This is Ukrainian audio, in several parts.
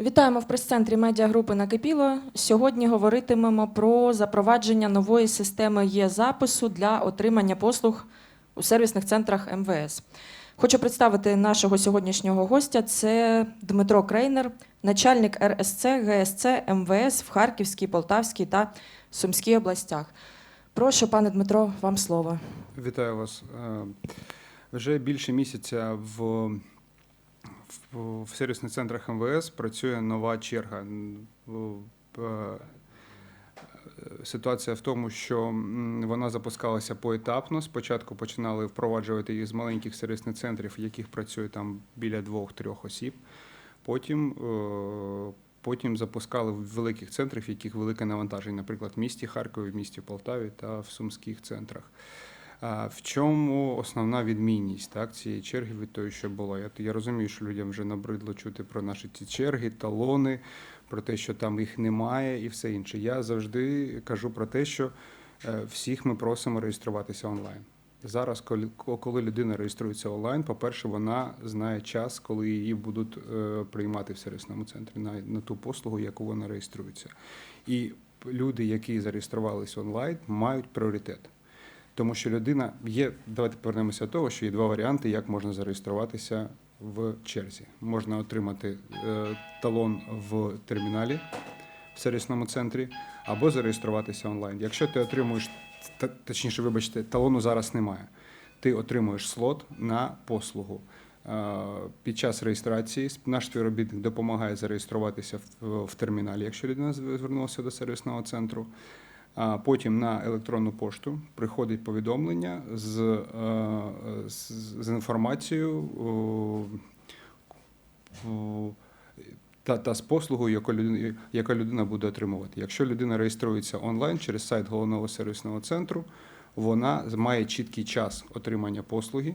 Вітаємо в прес-центрі медіагрупи Накипіло. Сьогодні говоритимемо про запровадження нової системи є-запису для отримання послуг у сервісних центрах МВС. Хочу представити нашого сьогоднішнього гостя. Це Дмитро Крейнер, начальник РСЦ ГСЦ МВС в Харківській, Полтавській та Сумській областях. Прошу, пане Дмитро, вам слово. Вітаю вас. Е, Вже більше місяця в, в, сервісних центрах МВС працює нова черга. В- Ситуація в тому, що вона запускалася поетапно. Спочатку починали впроваджувати її з маленьких сервісних центрів, в яких працює там біля двох-трьох осіб. Потім, е, потім запускали в великих центрах, в яких велике навантаження, наприклад, в місті Харкові, в місті Полтаві та в сумських центрах. В чому основна відмінність так, цієї черги від тої, що було? Я, я розумію, що людям вже набридло чути про наші ці черги, талони, про те, що там їх немає і все інше. Я завжди кажу про те, що е, всіх ми просимо реєструватися онлайн. Зараз, коли, коли людина реєструється онлайн, по-перше, вона знає час, коли її будуть е, приймати в сервісному центрі на, на ту послугу, яку вона реєструється. І люди, які зареєструвалися онлайн, мають пріоритет. Тому що людина є, давайте повернемося до того, що є два варіанти, як можна зареєструватися в черзі. Можна отримати е, талон в терміналі в сервісному центрі, або зареєструватися онлайн. Якщо ти отримуєш, точніше, вибачте, талону зараз немає. Ти отримуєш слот на послугу. Е, Під час реєстрації наш співробітник допомагає зареєструватися в терміналі, якщо людина звернулася до сервісного центру. Потім на електронну пошту приходить повідомлення з, е, з, інформацією та, та з послугою, яку людина, яка людина буде отримувати. Якщо людина реєструється онлайн через сайт головного сервісного центру, вона має чіткий час отримання послуги.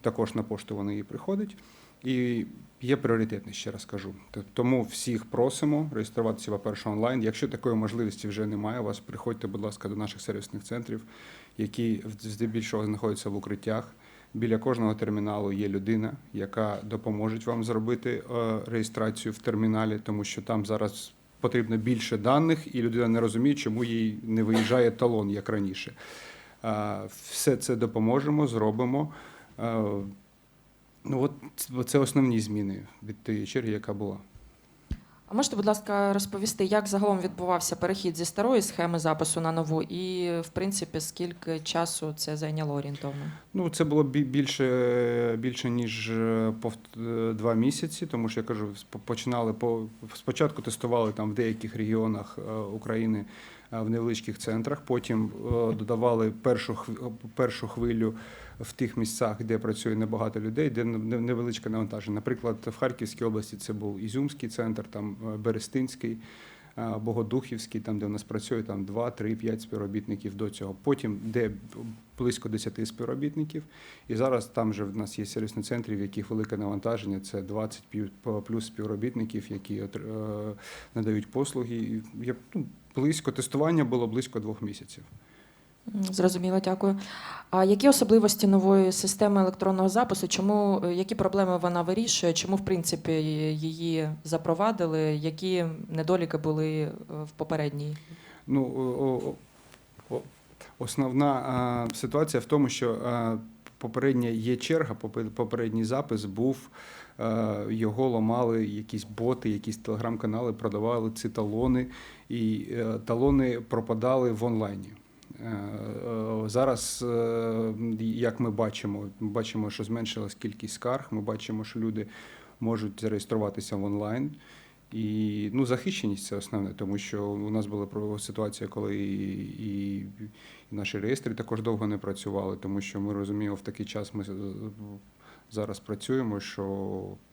Також на пошту вона її приходить. І є пріоритетність, ще раз кажу. Тому всіх просимо реєструватися, по-перше, онлайн. Якщо такої можливості вже немає, у вас приходьте, будь ласка, до наших сервісних центрів, які здебільшого знаходяться в укриттях. Біля кожного терміналу є людина, яка допоможе вам зробити е, реєстрацію в терміналі, тому що там зараз потрібно більше даних, і людина не розуміє, чому їй не виїжджає талон, як раніше. Е, Все це допоможемо, зробимо. Ну, от це основні зміни від тієї черги, яка була. А можете, будь ласка, розповісти, як загалом відбувався перехід зі старої схеми запису на нову, і, в принципі, скільки часу це зайняло орієнтовно? Ну, це було більше, більше ніж е, е, два місяці, тому що я кажу, починали по спочатку тестували там в деяких регіонах е, України в невеличких центрах. Потім додавали першу першу хвилю в тих місцях, де працює небагато людей, де невеличке навантаження. Наприклад, в Харківській області це був Ізюмський центр, там е, Берестинський. е, Богодухівський, там, де в нас працює там 2, 3, 5 співробітників до цього. Потім, де близько 10 співробітників. І зараз там вже в нас є сервісні центри, в яких велике навантаження це 20 по- плюс співробітників, які е, надають послуги. Є, ну, близько тестування було близько двох місяців. Зрозуміло, дякую. А які особливості нової системи електронного запису? Чому е, які проблеми вона вирішує? Чому в принципі її запровадили? Які недоліки були е, в попередній? Ну, основна ситуація в тому, що попередня є черга, попередній запис був. Його ламали якісь боти, якісь телеграм-канали, продавали ці талони, і е, талони пропадали в онлайні. Е, е, Зараз, е, як ми бачимо, ми бачимо, що зменшилась кількість скарг. Ми бачимо, що люди можуть зареєструватися в онлайн. І ну, захищеність це основне, тому що у нас була ситуація, коли і, і, і наші реєстри також довго не працювали, тому що ми розуміємо, в такий час ми зараз працюємо, що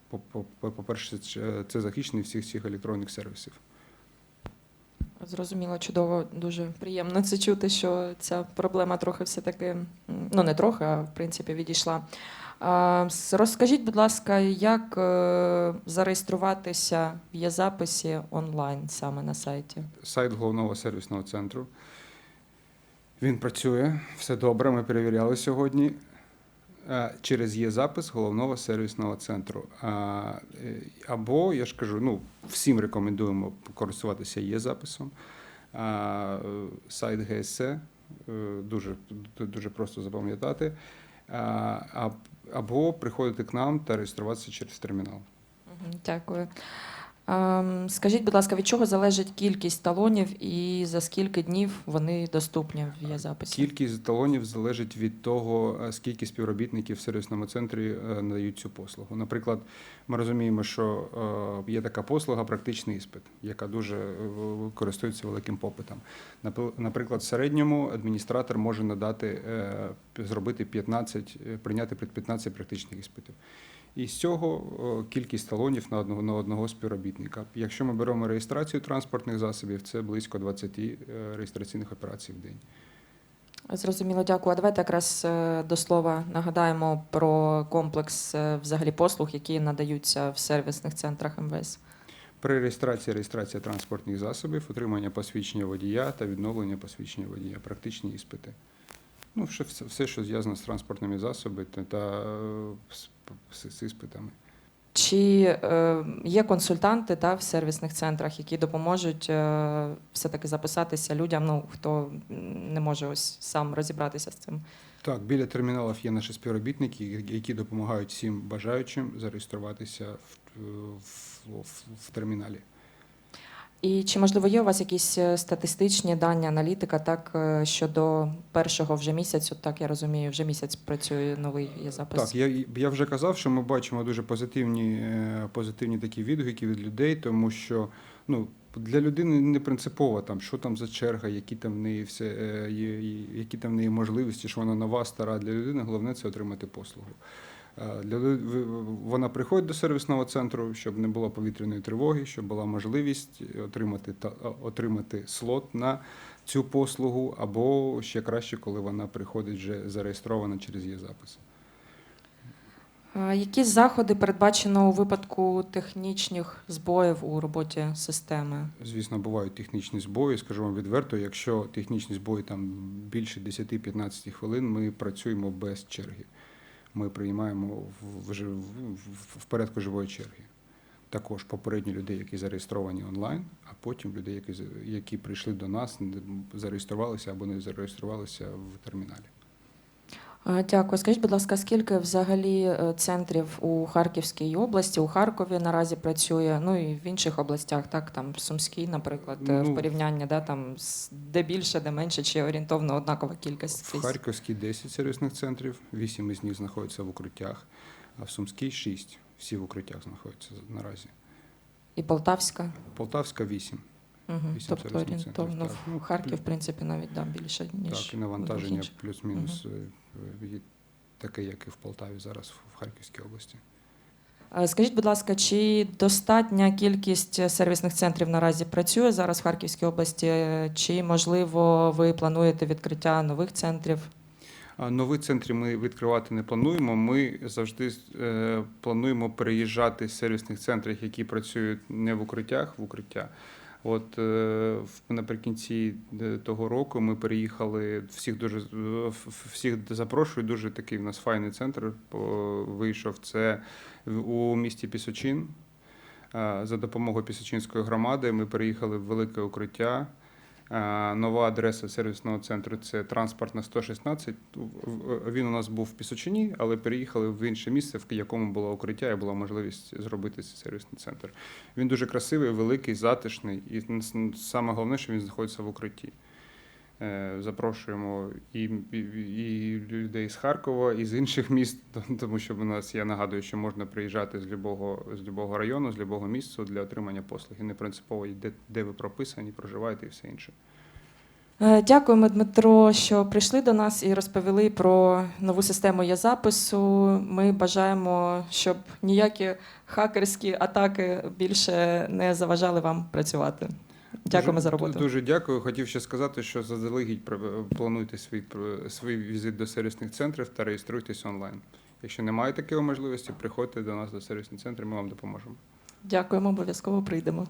по- по- по-перше, це- захищеність всіх цих електронних сервісів. Зрозуміло, чудово, дуже приємно це чути, що ця проблема трохи все-таки, ну не трохи, а в принципі відійшла. Розкажіть, будь ласка, як е, зареєструватися в є-записі онлайн саме на сайті? Сайт головного сервісного центру. Він працює, все добре, ми перевіряли сьогодні. Е, через є запис головного сервісного центру. Е, Або, я ж кажу, ну, всім рекомендуємо користуватися є записом. Е, Сайт ГСЦ е, дуже, дуже просто запам'ятати. Або приходити к нам та реєструватися через термінал. Дякую. Ем, Скажіть, будь ласка, від чого залежить кількість талонів і за скільки днів вони доступні в є-записі? Кількість талонів залежить від того, е, скільки співробітників в сервісному центрі е, надають цю послугу. Наприклад, ми розуміємо, що е, є така послуга практичний іспит, яка дуже користується великим попитом. Наприклад, в середньому адміністратор може надати зробити 15, е, прийняти під 15 практичних іспитів. І з цього е, кількість талонів на одного на одного співробітника. Якщо ми беремо реєстрацію транспортних засобів, це близько 20 е, реєстраційних операцій в день. Зрозуміло, дякую. А давайте якраз е, до слова нагадаємо про комплекс взагалі послуг, які надаються в сервісних центрах МВС. При реєстрації реєстрація транспортних засобів, отримання посвідчення водія та відновлення посвідчення водія, практичні іспити. Ну, все, все, що зв'язано з транспортними засобами та, та е, з, з, з іспитами. Чи е, є консультанти та, в сервісних центрах, які допоможуть е, все-таки записатися людям, ну, хто не може ось сам розібратися з цим? Так, біля терміналів є наші співробітники, які допомагають всім бажаючим зареєструватися в, в, в, в терміналі. І чи можливо є у вас якісь е, статистичні дані, аналітика, так е, щодо першого вже місяцю, так я розумію, вже місяць працює новий запис. Так, я, я вже казав, що ми бачимо дуже позитивні, е, позитивні такі відгуки від людей, тому що ну, для людини не принципово, там, що там за черга, які там в неї все, які там в неї можливості, що вона нова, стара. Для людини головне це отримати послугу. Е, вона приходить до сервісного центру, щоб не було повітряної тривоги, щоб була можливість отримати, отримати слот на цю послугу, або ще краще, коли вона приходить вже зареєстрована через є запис. Які заходи передбачено у випадку технічних збоїв у роботі системи? Звісно, бувають технічні збої. Скажу вам відверто, якщо технічні збої там більше 10-15 хвилин, ми працюємо без черги. Ми приймаємо в, в, в, порядку живої черги. Також попередні людей, які зареєстровані онлайн, а потім людей, які, які прийшли до нас, зареєструвалися або не зареєструвалися в терміналі. Дякую. Скажіть, будь ласка, скільки взагалі е, центрів у Харківській області, у Харкові наразі працює, ну і в інших областях, так там в Сумській, наприклад, е, Ну, в порівнянні, да, там де більше, де менше, чи орієнтовно однакова кількість? В? Харківській 10 сервісних центрів, 8 із них знаходяться в укриттях, а в Сумській 6. Всі в укриттях знаходяться наразі. І Полтавська. Полтавська 8. Угу. Тобто орієнтовно в Ну, Харків, в принципі, навіть да, більше, ніж Так, і навантаження плюс-мінус е, таке, як і в Полтаві зараз в Харківській області. Е, Скажіть, будь ласка, чи достатня кількість сервісних центрів наразі працює зараз в Харківській області? Чи можливо ви плануєте відкриття нових центрів? Нові центри ми відкривати не плануємо. Ми завжди плануємо переїжджати з сервісних центрів, які працюють не в укриттях, в укриття. От е, наприкінці е, того року ми переїхали всіх дуже е, всіх запрошую. Дуже такий в нас файний центр вийшов. Це у місті Пісочин. За допомогою Пісочинської громади ми переїхали в велике укриття. Е, Нова адреса сервісного центру це транспортна 116. В- в- Він у нас був в Пісочині, але переїхали в інше місце, в якому було укриття, і була можливість зробити цей сервісний центр. Він дуже красивий, великий, затишний, і саме головне, що він знаходиться в укритті. Е, Запрошуємо і, і, людей з Харкова, і з інших міст, тому що в нас я нагадую, що можна приїжджати з любого з любого району, з любого місця для отримання послуг. І не принципово де, де ви прописані, проживаєте і все інше. Е, Дякуємо, Дмитро, що прийшли до нас і розповіли про нову систему є-запису. Ми бажаємо, щоб ніякі хакерські атаки більше не заважали вам працювати. Дякуємо за роботу. Дуже дякую. Хотів ще сказати, що заздалегідь плануйте свій свій візит до сервісних центрів та реєструйтесь онлайн. Якщо немає такої можливості, приходьте до нас до сервісних центрів, ми вам допоможемо. Дякуємо, обов'язково прийдемо.